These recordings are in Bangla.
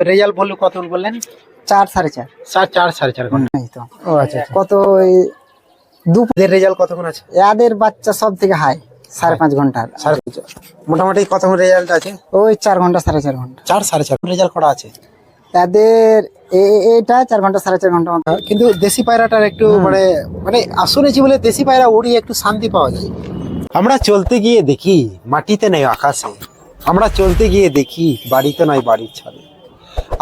রেজাল্ট বলল কত বললেন? চার সাড়ে চার। চার চার সাড়ে চার ঘণ্টা। তো। ও আচ্ছা আচ্ছা। কত এই দুপুর এদের রেজাল্ট কতক্ষণ আছে? এদের বাচ্চা সব থেকে হাই সাড়ে পাঁচ ঘণ্টার। সাড়ে। মোটামুটি কতক্ষণ রেজাল্ট আছে? ওই চার ঘণ্টা সাড়ে চার ঘণ্টা। চার সাড়ে চার রেজাল্ট করা আছে? এদের এটা চার ঘণ্টা সাড়ে চার ঘণ্টা মতো। কিন্তু দেশি পায়রাটার একটু মানে মানে শুনেছি বলে দেশি পায়রা উড়িয়ে একটু শান্তি পাওয়া যায়। আমরা চলতে গিয়ে দেখি মাটিতে নেই আকাশে। আমরা চলতে গিয়ে দেখি বাড়িতে নয় বাড়ির ছাদে।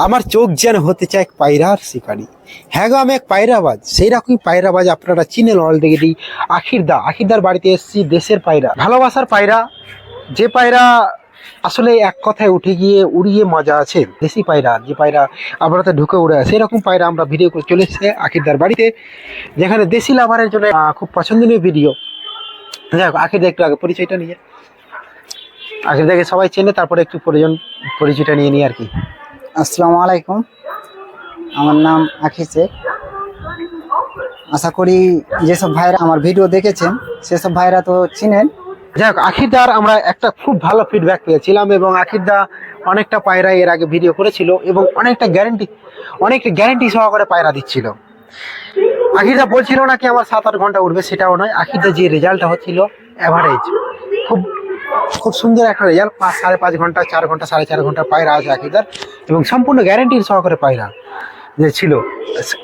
আমার চোখ যেন হতে চায় এক পায়রার শিকারি। হ্যাঁ গো, আমি এক পায়রাবাজ। সেই রকমই পায়রাবাজ আপনারা চিনেন অলরেডি আখিরদা, আখিরদার বাড়িতে এসেছি, দেশের পায়রা। ভালোবাসার পায়রা। যে পায়রা আসলে এক কথায় উঠে গিয়ে উড়িয়ে মজা আছে। দেশি পায়রা, যে পায়রা তো ঢুকে উড়ে সেই রকম পায়রা আমরা ভিডিও করে চলে এসেছে আখিরদার বাড়িতে, যেখানে দেশি লাভারের জন্য খুব পছন্দনীয় ভিডিও যাই হোক, আখিরদা একটু আগে পরিচয়টা নিয়ে। আখিরদাকে সবাই চেনে, তারপরে একটু প্রয়োজন পরিচয়টা নিয়ে নিই আর কি। আসসালামু আলাইকুম। আমার নাম আখি শেখ। আশা করি যেসব ভাইরা আমার ভিডিও দেখেছেন, সেসব ভাইরা তো চিনেন। যাই হোক, আখিরদার আমরা একটা খুব ভালো ফিডব্যাক পেয়েছিলাম এবং আখিরদা অনেকটা পায়রা এর আগে ভিডিও করেছিল এবং অনেকটা গ্যারেন্টি অনেকটা গ্যারেন্টি সহকারে পায়রা দিচ্ছিল। আখিরদা বলছিল নাকি আমার সাত আট ঘণ্টা উঠবে সেটাও নয়, আখিরদা যে রেজাল্টটা হচ্ছিল অ্যাভারেজ খুব খুব সুন্দর একটা রেজাল্ট পাঁচ সাড়ে পাঁচ ঘণ্টা চার ঘণ্টা সাড়ে চার ঘণ্টা পায়রা আছে আখিরদার এবং সম্পূর্ণ গ্যারেন্টির সহকারে পায়রা যে ছিল।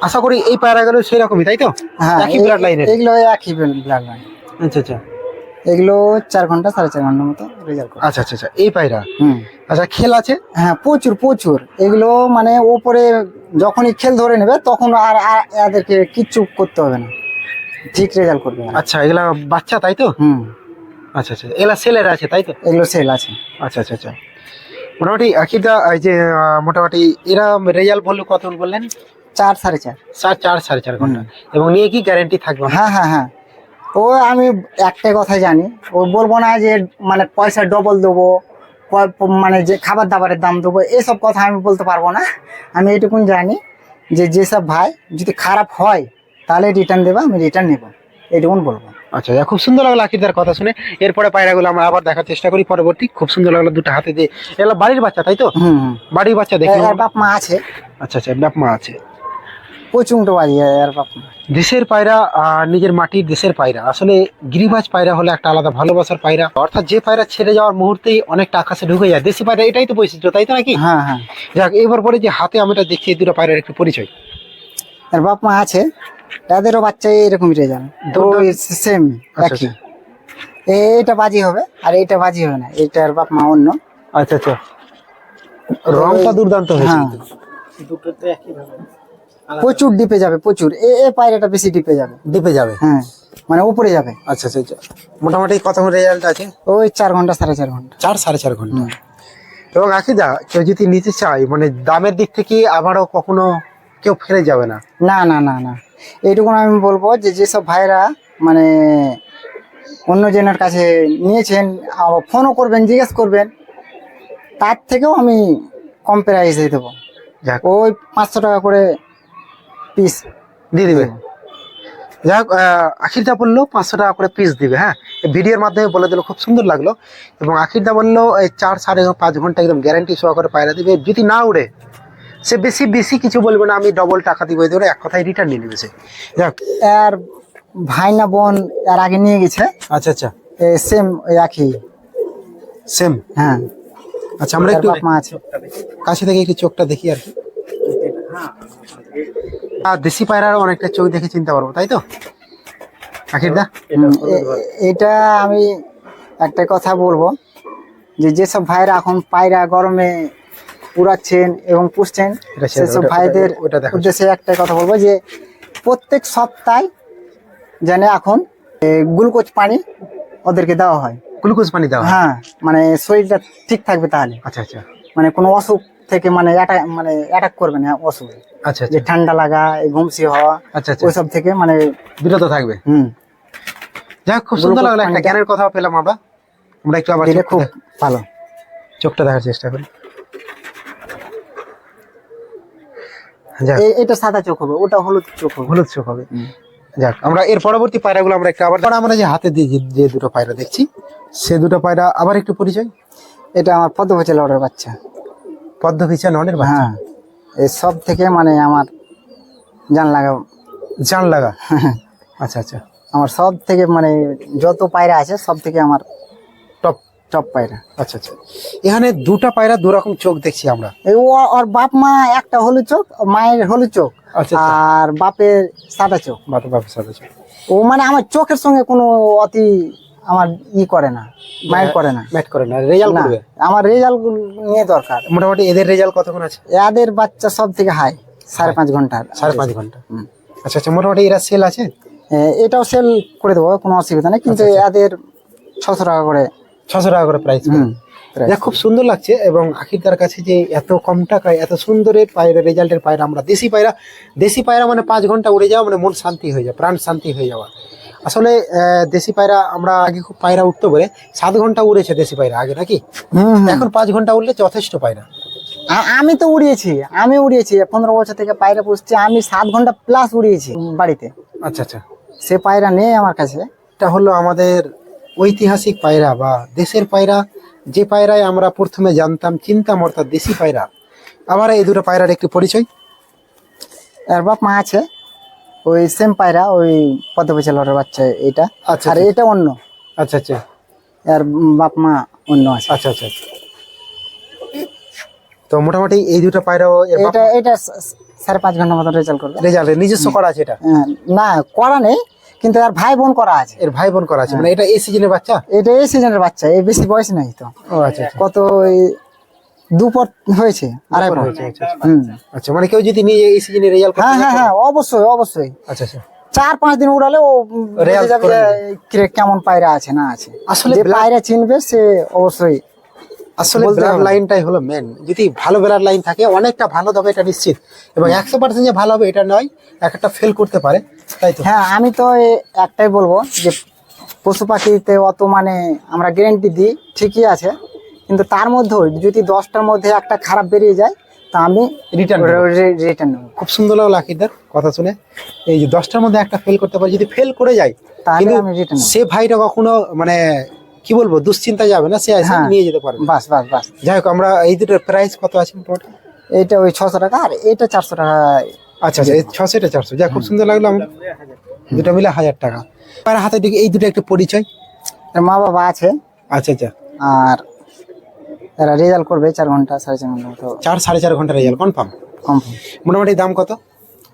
আশা করি এই পায়রাগুলো সেরকমই তাই তো? হ্যাঁ একই ব্লাড লাইনের এগুলো একই ব্লাড লাইন আচ্ছা আচ্ছা। এগুলো চার ঘণ্টা সাড়ে চার ঘণ্টার মতো রেজাল্ট করে। আচ্ছা আচ্ছা আচ্ছা এই পায়রা? হুম। আচ্ছা খেল আছে? হ্যাঁ প্রচুর প্রচুর। এগুলো মানে ওপরে যখনই খেল ধরে নেবে তখন আর আর এদেরকে কিচ্ছু করতে হবে না। ঠিক রেজাল্ট করবে আচ্ছা এগুলা বাচ্চা তাই তো? হুম। আচ্ছা আচ্ছা। এগুলা সেলের আছে তাই তো? এগুলো সেল আছে। আচ্ছা আচ্ছা আচ্ছা। মোটামুটি আখিদা এই যে মোটামুটি এরা রেজাল্ট বলল কত বললেন? চার সাড়ে চার। চার চার সাড়ে চার ঘণ্টা। এবং নিয়ে কি গ্যারেন্টি থাকবে? হ্যাঁ হ্যাঁ হ্যাঁ। ও আমি একটাই কথা জানি। ও বলব না যে মানে পয়সা ডবল দেবো মানে যে খাবার দাবারের দাম দেবো এসব কথা আমি বলতে পারব না। আমি এটুকুন জানি যে যেসব ভাই যদি খারাপ হয় তাহলে রিটার্ন দেবো আমি রিটার্ন নেব। এটুকুন বলব। আচ্ছা খুব সুন্দর লাগল আখিদার কথা শুনে। এরপরে পায়রাগুলো আমরা আবার দেখার চেষ্টা করি পরবর্তী। খুব সুন্দর লাগল দুটো হাতে দিয়ে এগুলো বাড়ির বাচ্চা তাই তো? বাড়ির বাচ্চা দেখি। বাপ মা আছে। আচ্ছা আচ্ছা ব্যাপমা আছে। প্রচুর বাজি এর বাপ মা। দেশের পায়রা নিজের মাটির দেশের পায়রা। আসলে গিরিবাজ পায়রা হলে একটা আলাদা ভালোবাসার পায়রা। অর্থাৎ যে পায়রা ছেড়ে যাওয়ার মুহূর্তেই অনেকটা আকাশে ঢুকে যায়। দেশি পায়রা এটাই তো বৈশিষ্ট্য তাই তো নাকি? হ্যাঁ হ্যাঁ। যাক এবার পরে যে হাতে আমরা দেখছি এই দুটো পায়রার একটু পরিচয়। আর বাপ মা আছে। তাদেরও বাচ্চা এরকমই রেজাল্ট দুটো- সেম আচ্ছা, একই। এ- এটা বাজি হবে আর এটা বাজি হবে না। এটার বাপ মা অন্য। আচ্ছা আচ্ছা। রংটা দুর্দান্ত হয়েছে। হ্যাঁ। কিন্তু। প্রচুর ডিপে যাবে প্রচুর। এ এ পায়রাটা বেশি ডিপে যাবে। ডিপে যাবে? হ্যাঁ মানে উপরে যাবে। আচ্ছা আচ্ছা আচ্ছা। মোটামুটি কত রেজাল্ট আছে? ওই চার ঘণ্টা সাড়ে চার ঘণ্টা। চার সাড়ে চার ঘণ্টা। এবং আকিদা কেউ যদি নিতে চায় মানে দামের দিক থেকে আবারও কখনো কেউ ফেলে যাবে না? না না না না। এইটুকুন আমি বলব যে যেসব ভাইরা মানে অন্য জনের কাছে নিয়েছেন ফোনও করবেন জিজ্ঞেস করবেন তার থেকেও আমি কম প্রাইসে দেবো। যাক। ওই পাঁচশো টাকা করে পিস দিয়ে দেবে। দিবে যাক আখিরদা বলল পাঁচশো টাকা করে পিস দিবে হ্যাঁ? ভিডিওর মাধ্যমে বলে দিল খুব সুন্দর লাগল। এবং আখিরদা বলল এই চার সাড়ে পাঁচ ঘণ্টা একদম গ্যারান্টি সহকারে পায়রা দিবে। যদি না উড়ে সে বেশি বেশি কিছু বলবে না আমি ডবল টাকা দিব ধরে এক কথায় রিটার্ন নিয়ে নেবে সে। যাক। আর ভাই না বোন এর আগে নিয়ে গেছে। আচ্ছা আচ্ছা। সেম একই। সেম হ্যাঁ। আচ্ছা আমরা একটু কাছে থেকে একটু চোখটা দেখি আর কি। আর দেশি পায়রার অনেকটা চোখ দেখে চিনতে পারব তাই তো? এ- এ- এটা আমি একটা কথা বলব যে যেসব ভাইরা এখন পায়রা গরমে উড়াচ্ছেন এবং পুষছেন। সেসব ভাইদের। উদ্দেশ্যে একটা কথা বলব যে প্রত্যেক সপ্তাহে যেন এখন গ্লুকোজ পানি ওদেরকে দেওয়া হয়। গ্লুকোজ পানি দেওয়া হ্যাঁ? মানে শরীরটা ঠিক থাকবে তাহলে। আচ্ছা আচ্ছা। মানে কোনো অসুখ থেকে মানে অ্যাটাক মানে অ্যাটাক করবে না অসুখ। আচ্ছা যে আচ্ছা। ঠান্ডা লাগা এই ঘুমসি হওয়া আচ্ছা আচ্ছা। ওইসব থেকে মানে বিরত থাকবে? হুম। যাই হোক, খুব সুন্দর লাগল একটা জ্ঞানের কথা পেলাম আমরা। আমরা একটু আবার খুব ভালো। চোখটা দেখার চেষ্টা করি যাক এ- এটা সাদা চোখ হবে ওটা হলুদ চোখ হবে। হলুদ চোখ হবে। যাক আমরা এর পরবর্তী পায়রাগুলো আমরা একটু আবার আমরা যে হাতে দিয়ে যে- দুটো পায়রা দেখছি সে দুটো পায়রা আবার একটু পরিচয়? এটা আমার পদ্মপচে লড়ের বাচ্চা। পদ্মফিচা ননের বাচ্চা? হ্যাঁ। এই সব থেকে মানে আমার জান লাগা জান লাগা আচ্ছা আচ্ছা। আমার সব থেকে মানে যত পায়রা আছে সব থেকে আমার টপ পায়রা। আচ্ছা আচ্ছা। এখানে দুটা পায়রা দু রকম চোখ দেখছি আমরা। ওর বাপ মা একটা হলুদ চোখ মায়ের হলুদ চোখ আচ্ছা আচ্ছা। আর বাপের সাদা চোখ। বাপে বাপে সাদা চোখ। ও মানে আমার চোখের সঙ্গে কোনো অতি আমার ই করে না মায়ের করে না। ম্যাট করে না রেজাল্ট না করবে? আমার রেজাল্ট নিয়ে দরকার। মোটামুটি এদের রেজাল্ট কতক্ষণ আছে? এদের বাচ্চা সব থেকে হাই সাড়ে পাঁচ ঘণ্টার সাড়ে পাঁচ ঘণ্টা। আচ্ছা আচ্ছা মোটামুটি এরা সেল আছে? এটাও সেল করে দেবো কোনো অসুবিধা নেই কিন্তু আচ্ছা, এদের ছশো টাকা করে ছশো টাকা করে প্রাইস। যা খুব সুন্দর লাগছে এবং আখিরদার কাছে যে এত কম টাকায় এত সুন্দরের পায়রা রেজাল্টের পায়রা আমরা দেশি পায়রা দেশি পায়রা মানে পাঁচ ঘণ্টা উড়ে যাওয়া মানে মন শান্তি হয়ে যায় প্রাণ শান্তি হয়ে যাওয়া। আসলে দেশি পায়রা আমরা আগে খুব পায়রা উঠতে বলে সাত ঘণ্টা উড়েছে দেশি পায়রা আগে নাকি। এখন পাঁচ ঘণ্টা উঠলে যথেষ্ট পায়রা। আমি তো উড়িয়েছি আমি উড়িয়েছি পনেরো বছর থেকে পায়রা পুষছি আমি সাত ঘণ্টা প্লাস উড়িয়েছি বাড়িতে। আচ্ছা আচ্ছা। সে পায়রা নেই আমার কাছে। এটা হলো আমাদের ঐতিহাসিক পায়রা বা দেশের পায়রা যে পায়রায় আমরা প্রথমে জানতাম চিনতাম অর্থাৎ দেশি পায়রা। আবার এই দুটো পায়রার একটি পরিচয়। এর বাপ মা আছে ওই সেম পায়রা ওই পদ্মবিচালরের বাচ্চা এটা। আচ্ছা, আর আচ্ছা। এটা অন্য। আচ্ছা আচ্ছা। এর বাপ মা অন্য আছে। আচ্ছা আচ্ছা আচ্ছা। তো মোটামুটি এই দুটো পায়রাও এটা এটা সাড়ে পাঁচ ঘণ্টার মতো রেজাল্ট করবে। রেজাল্ট নিজস্ব করা আছে এটা? হ্যাঁ, না করা নেই। কিন্তু আর ভাই বোন করা আছে। এর ভাই বোন করা আছে মানে এটা এই সিজনের বাচ্চা? এটা এই সিজনের বাচ্চা এই বেশি বয়স নাই তো। ও আচ্ছা আচ্ছা। কত দুপট হয়েছে আড়াই পট আচ্ছা, আচ্ছা। হুম। আচ্ছা মানে কেউ যদি নিয়ে এই সিজনে রেজাল্ট হ্যাঁ হ্যাঁ হ্যাঁ অবশ্যই অবশ্যই। আচ্ছা আচ্ছা। চার পাঁচ দিন উড়ালে ও কেমন পায়রা আছে না আছে। আসলে পায়রা চিনবে সে অবশ্যই আসলে ব্লাড লাইনটাই হলো মেন যদি ভালো ব্লাড লাইন থাকে অনেকটা ভালো হবে এটা নিশ্চিত। এবং একশো পার্সেন্ট যে ভালো হবে এটা নয় এক একটা ফেল করতে পারে। হ্যাঁ আমি তো একটাই বলব যে পশু পাখিতে অত মানে আমরা গ্যারেন্টি দিই ঠিকই আছে। কিন্তু তার মধ্যেও যদি দশটার মধ্যে একটা খারাপ বেরিয়ে যায় তা আমি রিটার্ন রিটার্ন নেব। খুব সুন্দর লাগল আকিদার কথা শুনে। এই যে দশটার মধ্যে একটা ফেল করতে পারে যদি ফেল করে যায় তাহলে আমি রিটার্ন সে ভাইটা কখনো মানে কি বলব দুশ্চিন্তা যাবে না সে হ্যাঁ। নিয়ে যেতে পারবে বাস বাস বাস। যাই হোক আমরা এই দুটোর প্রাইস কত আছে মোটামুটি? এইটা ওই ছশো টাকা আর এইটা চারশো টাকা আচ্ছা আচ্ছা এই ছশো এটা চারশো। যা খুব সুন্দর লাগল আমার। দুটো মিলে হাজার টাকা। আর হাতে দিকে এই দুটো একটু পরিচয়। মা বাবা আছে। আচ্ছা আচ্ছা। আর এরা রেজাল্ট করবে চার ঘণ্টা সাড়ে চার ঘণ্টা মতো। চার সাড়ে চার ঘণ্টা রেজাল্ট কনফার্ম কম মোটামুটি দাম কত?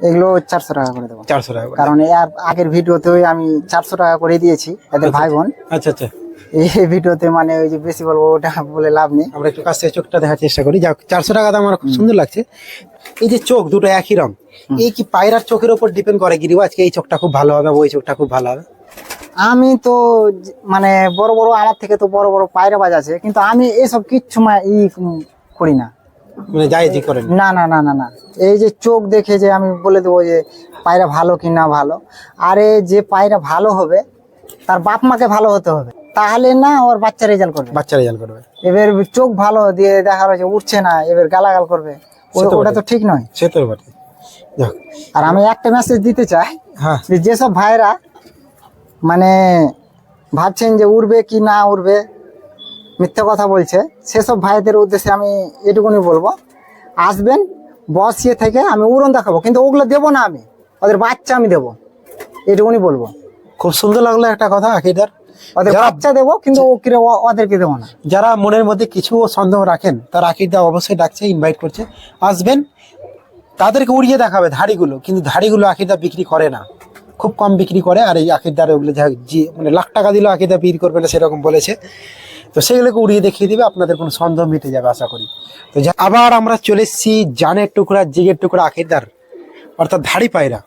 এগুলো চারশো টাকা করে দেবো। চারশো টাকা কারণ এর আগের ভিডিওতে আমি চারশো টাকা করে দিয়েছি এদের ভাই বোন। আচ্ছা আচ্ছা। এই ভিডিওতে মানে ওই যে বেশি বলব ওটা বলে লাভ নেই। আমরা একটু কাছ থেকে চোখটা দেখার চেষ্টা করি। যাক চারশো টাকা দাম আমার খুব সুন্দর লাগছে। এই যে চোখ দুটো একই রং। এই কি পায়রার চোখের উপর ডিপেন্ড করে গিরিবা আজকে এই চোখটা খুব ভালো হবে ওই চোখটা খুব ভালো হবে। আমি তো মানে বড় বড় আমার থেকে তো বড় বড় পায়রা বাজ আছে কিন্তু আমি এসব কিচ্ছু মা- ই করি না। মানে যাই জি করেন। না না না না না। এই যে চোখ দেখে যে আমি বলে দেবো যে পায়রা ভালো কি না ভালো আরে যে পায়রা ভালো হবে তার বাপ মাকে ভালো হতে হবে। তাহলে না ওর বাচ্চা রেজাল্ট করবে। বাচ্চা রেজাল্ট করবে। এবার চোখ ভালো দিয়ে দেখা যাচ্ছে উঠছে না এবার গালাগাল করবে। ওটা তো ঠিক নয়। সে তো আর আমি একটা মেসেজ দিতে চাই হ্যাঁ। যে যেসব ভাইরা মানে ভাবছেন যে উড়বে কি না উড়বে মিথ্যে কথা বলছে সেসব ভাইদের উদ্দেশ্যে আমি এটুকুনি বলব। আসবেন বসিয়ে থেকে আমি উড়ন দেখাবো কিন্তু ওগুলো দেবো না আমি। ওদের বাচ্চা আমি দেবো। এটুকুনি বলব। খুব সুন্দর লাগল একটা কথা আখিদার বাচ্চা দেবো কিন্তু ও কিরে ও- ওদেরকে দেবো না। যারা মনের মধ্যে কিছু সন্দেহ রাখেন তার আকিদা অবশ্যই ডাকছে ইনভাইট করছে। আসবেন তাদেরকে উড়িয়ে দেখাবে ধাড়িগুলো কিন্তু ধাড়িগুলো আকিদা বিক্রি করে না। খুব কম বিক্রি করে আর এই আকিদার ওগুলো যা মানে লাখ টাকা দিলেও আকিদা বিক্রি করবে না সেরকম বলেছে। তো সেগুলোকে উড়িয়ে দেখিয়ে দিবে আপনাদের কোনো সন্দেহ মিটে যাবে আশা করি। তো আবার আমরা চলে এসেছি জানের টুকরা জিগের টুকরা আকিদার অর্থাৎ ধাড়ি পায়রা।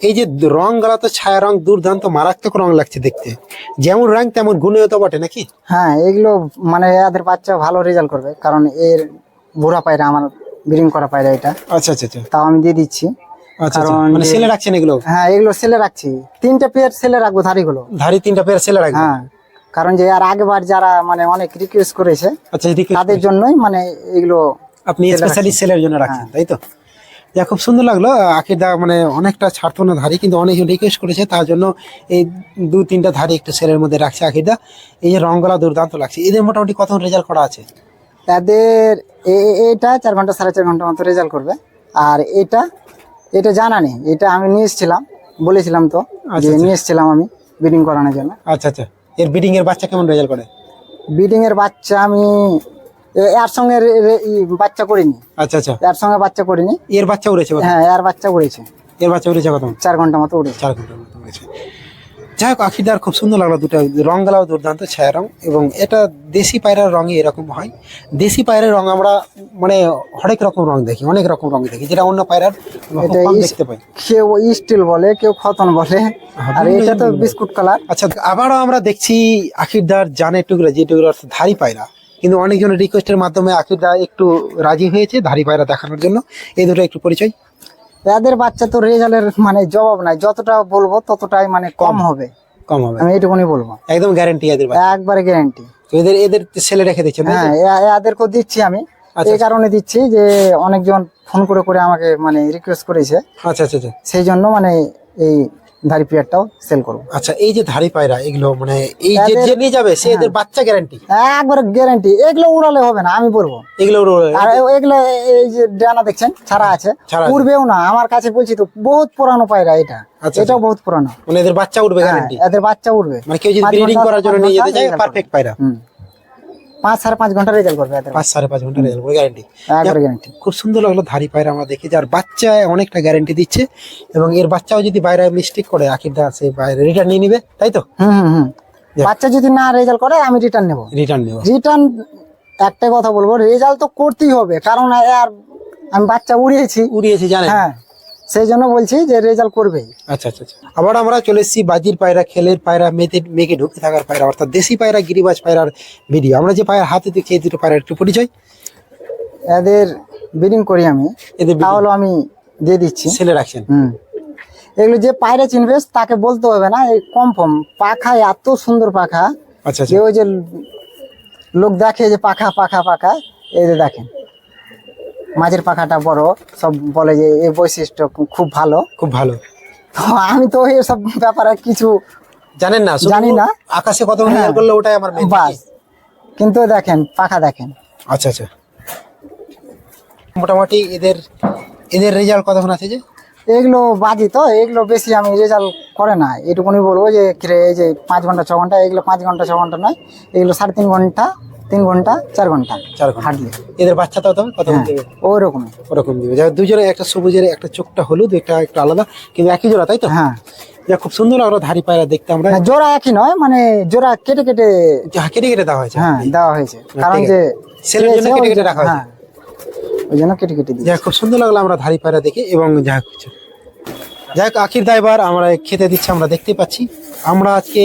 এই যে রং গলা তো ছায়া রং দুর্দান্ত মারাত্মক রং লাগছে দেখতে। যেমন রং তেমন গুণেও তো বটে নাকি? হ্যাঁ এগুলো মানে এদের বাচ্চা ভালো রেজাল্ট করবে কারণ এর বুড়া পায়রা আমার ব্রিং করা পায়রা এটা। আচ্ছা আচ্ছা আচ্ছা। তাও আমি দিয়ে দিচ্ছি। আচ্ছা আচ্ছা। মানে সেলে রাখছেন এগুলো? হ্যাঁ এগুলো সেলে রাখছি। তিনটে পেয়ার সেলে রাখব ধারিগুলো ধারি তিনটা পেয়ার সেলে হ্যাঁ কারণ যে আর আগেবার যারা মানে অনেক রিকোয়েস্ট করেছে আচ্ছা তাদের জন্যই মানে এগুলো আপনি স্পেশালি সেলের জন্য রাখছেন তাই তো? যা খুব সুন্দর লাগল। আখির দা মানে অনেকটা ছাড়তো না ধারি কিন্তু অনেক রিকোয়েস্ট করেছে তার জন্য এই দু তিনটা ধারি একটু সেলের মধ্যে রাখছে আখির দা। এই যে রংগুলা দুর্দান্ত লাগছে। এদের মোটামুটি কত রেজাল্ট করা আছে? তাদের এটা চার ঘণ্টা সাড়ে চার ঘণ্টা মতো রেজাল্ট করবে। আর এটা এটা জানা নেই। এটা আমি নিয়ে এসেছিলাম বলেছিলাম তো যে নিয়ে এসেছিলাম আমি ব্রিডিং করানোর জন্য। আচ্ছা আচ্ছা। এর ব্রিডিং এর বাচ্চা কেমন রেজাল্ট করে? ব্রিডিং এর বাচ্চা আমি এর সঙ্গে বাচ্চা করিনি। আচ্ছা আচ্ছা। এর সঙ্গে বাচ্চা করিনি। এর বাচ্চা উড়েছে হ্যাঁ এর বাচ্চা উড়েছে। এর বাচ্চা উড়েছে কত? চার ঘণ্টা মতো উড়েছে। চার ঘণ্টার মতো উড়েছে। যাই হোক আখিদার খুব সুন্দর লাগল দুটো রং গেলাও দুর্দান্ত ছায়া রং এবং এটা দেশি পায়রার রঙে এরকম হয়। দেশি পায়রার রং আমরা মানে হরেক রকম রং দেখি অনেক রকম রং দেখি যেটা অন্য পায়রার দেখতে পাই। কেউ স্টিল বলে কেউ খতন বলে আর এটা তো বিস্কুট কালার। আচ্ছা আবারও আমরা দেখছি আখিরদার জানের টুকরা যে টুকরা ধারি পায়রা। কিন্তু অনেকজনের রিকোয়েস্টের মাধ্যমে আখিরদা একটু রাজি হয়েছে ধারি পায়রা দেখানোর জন্য। এই দুটো একটু পরিচয়। এদের বাচ্চা তো রেজাল্টের মানে জবাব নাই। যতটা বলব ততটাই মানে কম হবে। কম হবে। আমি এইটুকুনি বলব। একদম গ্যারান্টি এদের। একবারে গ্যারান্টি এদের এদের ছেলে রেখে দিচ্ছেন হ্যাঁ এ- এদেরকেও দিচ্ছি আমি। আচ্ছা, এই কারণে দিচ্ছি যে অনেকজন ফোন করে করে আমাকে মানে রিকোয়েস্ট করেছে। আচ্ছা আচ্ছা আচ্ছা। সেই জন্য মানে এই ধারি পিয়ারটাও সেল করব। আচ্ছা এই যে ধারি পায়রা এগুলো মানে এই যে যে নিয়ে যাবে সে এদের বাচ্চা গ্যারান্টি একবারে গ্যারান্টি এগুলো উড়ালে হবে না আমি বলব। এগুলো ওর- আর এগুলো এই যে ডানা দেখছেন ছাড়া আছে। উড়বেও না। আমার কাছে বলছি তো বহুত পুরানো পায়রা এটা। আচ্ছা, এটাও বহুত পুরানো। মানে এদের বাচ্চা উঠবে হ্যাঁ, গ্যারান্টি এদের বাচ্চা উঠবে মানে কেউ যদি ব্রিডিং করার জন্য নিয়ে যেতে চায় পারফেক্ট পায়রা। হুম। পাঁচ সাড়ে পাঁচ ঘণ্টা রেজাল্ট করবে পাঁচ সাড়ে পাঁচ ঘণ্টা রেজাল্ট করে গ্যারান্টি একবারে গ্যারান্টি খুব সুন্দর লাগল ধারি পায়রা আমরা দেখি যার বাচ্চা অনেকটা গ্যারান্টি দিচ্ছে এবং এর বাচ্চাও যদি বাইরে মিস্টেক করে আখিরদা সে বাইরে রিটার্ন নিয়ে নিবে তাই তো? হুম হুম হুম। বাচ্চা যদি না রেজাল্ট করে আমি রিটার্ন নেব। রিটার্ন নেব। রিটার্ন একটা কথা বলব রেজাল্ট তো করতেই হবে কারণ আর আমি বাচ্চা উড়িয়েছি। উড়িয়েছি জানেন? হ্যাঁ। সেই জন্য বলছি যে রেজাল্ট করবেই। আচ্ছা আচ্ছা আচ্ছা। আবার আমরা চলে এসেছি বাজির পায়রা খেলের পায়রা মেতে মেঘে ঢুকে থাকার পায়রা অর্থাৎ দেশি পায়রা গিরিবাজ পায়রার ভিডিও আমরা যে পায়রা হাতে দেখছি এই দুটো পায়রা একটু পরিচয়? এদের ব্রিডিং করি আমি। এদের তাহলে আমি দিয়ে দিচ্ছি। ছেলে রাখছেন। হুম। এগুলো যে পায়রা চিনবে তাকে বলতে হবে না এই কনফার্ম। পাখা এত সুন্দর পাখা আচ্ছা যে আচ্ছা ওই যে লোক দেখে যে পাখা পাখা পাখা এদের দেখেন। মাঝের পাখাটা বড় সব বলে যে এই বৈশিষ্ট্য খুব ভালো। খুব ভালো। তো আমি তো এসব ব্যাপারে কিছু জানেন না জানি না। আকাশে কত হ্যাঁ। করলে ওটাই আমার বাস। কিন্তু দেখেন পাখা দেখেন। আচ্ছা আচ্ছা। মোটামুটি এদের এদের রেজাল্ট কতক্ষণ আছে যে? এগুলো বাজি তো এগুলো বেশি আমি রেজাল্ট করে না। এটুকুনি বলব যে এই যে পাঁচ ঘণ্টা ছ ঘণ্টা এগুলো পাঁচ ঘণ্টা ছ ঘণ্টা নয় এগুলো সাড়ে তিন ঘণ্টা তিন ঘণ্টা চার ঘণ্টা চার ঘণ্টা। হাঁটলে। এদের বাচ্চা তাও তবে কত হ্যাঁ দেবে? ওই রকমই ওরকম দিবে। যা দুজনে একটা সবুজের একটা চোখটা হলুদ একটা একটু আলাদা কিন্তু একই জোড়া তাই তো? হ্যাঁ। যা খুব সুন্দর লাগল ধারি পায়রা দেখতে আমরা। জোড়া একই নয় মানে জোড়া কেটে কেটে যা কেটে কেটে দেওয়া হয়েছে। হ্যাঁ দেওয়া হয়েছে। কারণ যে ছেলের জন্য কেটে কেটে রাখা হয়েছে। হ্যাঁ ওই জন্য কেটে কেটে দিই যা খুব সুন্দর লাগল আমরা ধারি পায়রা দেখে এবং যা কিছু যাই হোক আখির দায়বার আমরা খেতে দিচ্ছি আমরা দেখতে পাচ্ছি। আমরা আজকে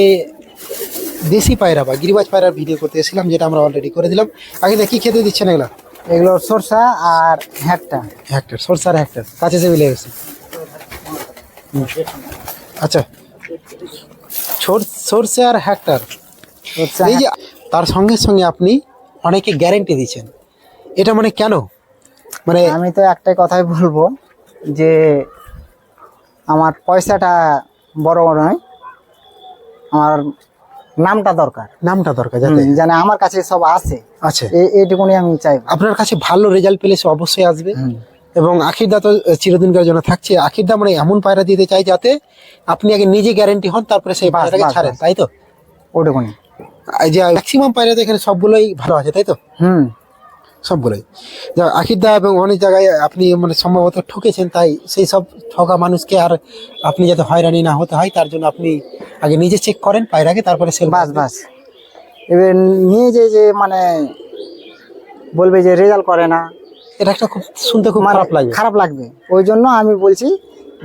দেশি পায়রা বা গিরিবাজ পায়রার ভিডিও করতে এসেছিলাম যেটা আমরা অলরেডি করে দিলাম। আগে কি খেতে দিচ্ছেন এগুলো? এগুলো সরষা আর হ্যাকটা হেক্টর সরষার হেক্টর কাছে সে মিলে গেছে। আচ্ছা। সর- সরষে আর সরষা এই যে তার সঙ্গে সঙ্গে আপনি অনেকে গ্যারেন্টি দিচ্ছেন। এটা মানে কেন? মানে আমি তো একটাই কথাই বলব যে আমার পয়সাটা বড় নয়। আমার নামটা দরকার। নামটা দরকার যাতে জানে আমার কাছে সব আছে। আচ্ছা এই- এইটুকুনি আমি চাই। আপনার কাছে ভালো রেজাল্ট পেলে সে অবশ্যই আসবে। এবং আখিরদা তো চিরদিনকার জন্য থাকছে। আখিরদা মানে এমন পায়রা দিতে চাই যাতে আপনি আগে নিজে গ্যারেন্টি হন তারপরে সেই পায়রাটাকে ছাড়েন তাই তো? ওটুকুনি। এই যে ম্যাক্সিমাম পায়রা তো এখানে সবগুলোই ভালো আছে তাই তো? হুম। সবগুলোই। যা আখিরদা এবং অনেক জায়গায় আপনি মানে সম্ভবত ঠকেছেন তাই সেই সব ঠকা মানুষকে আর আপনি যাতে হয়রানি না হতে হয় তার জন্য আপনি আগে নিজে চেক করেন পায়রাকে তারপরে সেল বাস বাস। এবার নিয়ে যে যে মানে বলবে যে রেজাল্ট করে না এটা একটা খুব শুনতে খুব মানে খারাপ লাগে। খারাপ লাগবে। ওই জন্য আমি বলছি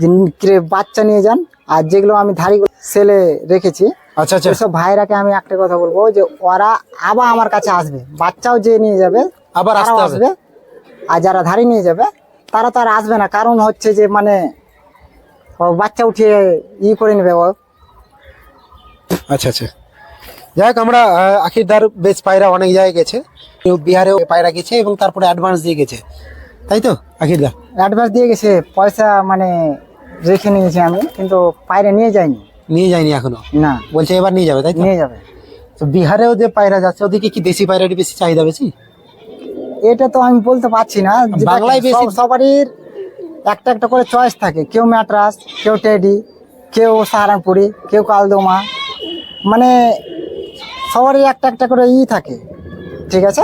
যে কিরে বাচ্চা নিয়ে যান আর যেগুলো আমি ধাড়ি সেলে রেখেছি আচ্ছা আচ্ছা। ওইসব ভাইরাকে আমি একটা কথা বলব যে ওরা আবার আমার কাছে আসবে। বাচ্চাও যে নিয়ে যাবে আবার আসতে হবে। আসবে। আর যারা ধাড়ি নিয়ে যাবে তারা তো আর আসবে না। কারণ হচ্ছে যে মানে বাচ্চা উঠিয়ে ই করে নেবে ও। আচ্ছা আচ্ছা। যাই হোক আমরা আখিরদার বেশ পায়রা অনেক জায়গায় গেছে। বিহারেও পায়রা গেছে এবং তারপরে অ্যাডভান্স দিয়ে গেছে। তাই তো আখিরদা? অ্যাডভান্স দিয়ে গেছে। পয়সা মানে রেখে নিয়েছি আমি কিন্তু পায়রা নিয়ে যাইনি নিয়ে যায়নি এখনও? না। বলছে এবার নিয়ে যাবে তাই নিয়ে যাবে। তো বিহারেও যে পায়রা যাচ্ছে ওদিকে কি দেশি পায়রাটি বেশি চাহিদা বেশি? এটা তো আমি বলতে পারছি না। বাংলায় বেশি- সবারই একটা একটা করে চয়েস থাকে। কেউ ম্যাট্রাস কেউ টেডি কেউ সাহারানপুরি কেউ কালদোমা। মানে সবারই একটা একটা করে ই থাকে। ঠিক আছে?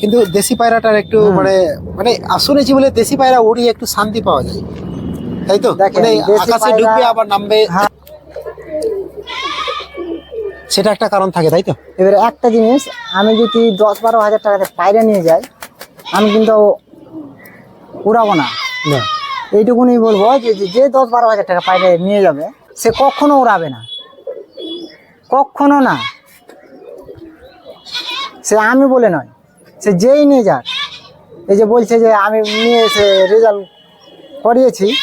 কিন্তু দেশি পায়রাটার একটু মানে মানে শুনেছি বলে দেশি পায়রা উড়িয়ে একটু শান্তি পাওয়া যায়। তাই তো? দেখেন, মানে দেশি আকাশে ডুববে আবার নামবে। হ্যাঁ। সেটা একটা কারণ থাকে তাই তো? এবারে একটা জিনিস আমি যদি দশ বারো হাজার টাকাতে পায়রা নিয়ে যাই আমি কিন্তু উড়াবো না। এইটুকুনি বলব যে যে- দশ বারো হাজার টাকা পায়রা নিয়ে যাবে সে কখনো উড়াবে না। কখনো না। সে আমি বলে নয় সে যেই নিয়ে যাক। এই যে বলছে যে আমি নিয়ে এসে রেজাল্ট করিয়েছি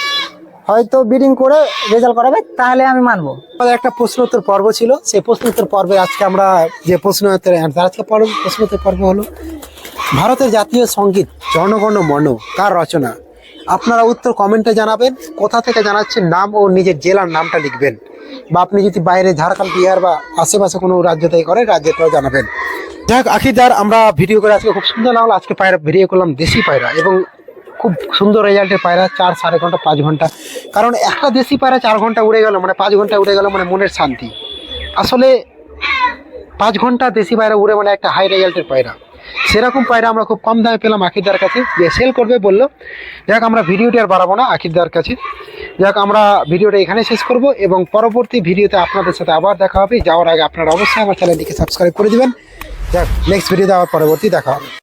হয়তো বিডিং করে রেজাল্ট করাবে, তাহলে আমি মানবো। আমাদের একটা প্রশ্ন উত্তর পর্ব ছিল, সেই প্রশ্ন উত্তর পর্বে আজকে আমরা যে প্রশ্ন উত্তরের অ্যান্সার আজকে পর্ব প্রশ্ন উত্তর পর্ব হলো, ভারতের জাতীয় সংগীত জনগণ মন, কার রচনা? আপনারা উত্তর কমেন্টে জানাবেন, কোথা থেকে জানাচ্ছেন নাম ও নিজের জেলার নামটা লিখবেন। বা আপনি যদি বাইরে ঝাড়খণ্ড, বিহার বা আশেপাশে কোনো রাজ্য থেকে করেন রাজ্যটাও জানাবেন। যাই হোক আখিদার আমরা ভিডিও করে আজকে খুব সুন্দর লাগল। আজকে পায়রা ভিডিও করলাম দেশি পায়রা এবং খুব সুন্দর রেজাল্টের পায়রা, চার সাড়ে ঘণ্টা, পাঁচ ঘণ্টা। কারণ একটা দেশি পায়রা চার ঘণ্টা উড়ে গেল মানে পাঁচ ঘণ্টা উড়ে গেল মানে মনের শান্তি। আসলে পাঁচ ঘণ্টা দেশি পায়রা উড়ে মানে একটা হাই রেজাল্টের পায়রা। সেরকম পায়রা আমরা খুব কম দামে পেলাম আখিদার কাছে। যে সেল করবে বলল যাক আমরা ভিডিওটি আর বাড়াবো না আখিদার কাছে। যাক আমরা ভিডিওটা এখানে শেষ করব এবং পরবর্তী ভিডিওতে আপনাদের সাথে আবার দেখা হবে। যাওয়ার আগে আপনারা অবশ্যই আমার চ্যানেলটিকে সাবস্ক্রাইব করে দিবেন। যাক নেক্সট ভিডিওতে আবার পরবর্তী দেখা হবে।